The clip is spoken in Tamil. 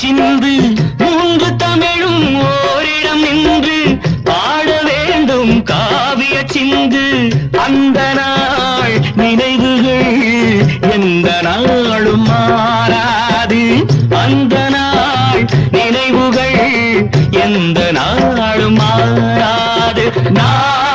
சிந்து மூன்று தமிழும் ஓரிடம் நின்று பாட வேண்டும் காவிய சிந்து. அந்த நாள் நினைவுகள் எந்த நாளும் மாறாது. அந்த நாள் நினைவுகள் எந்த நாளும் மாறாது. நான்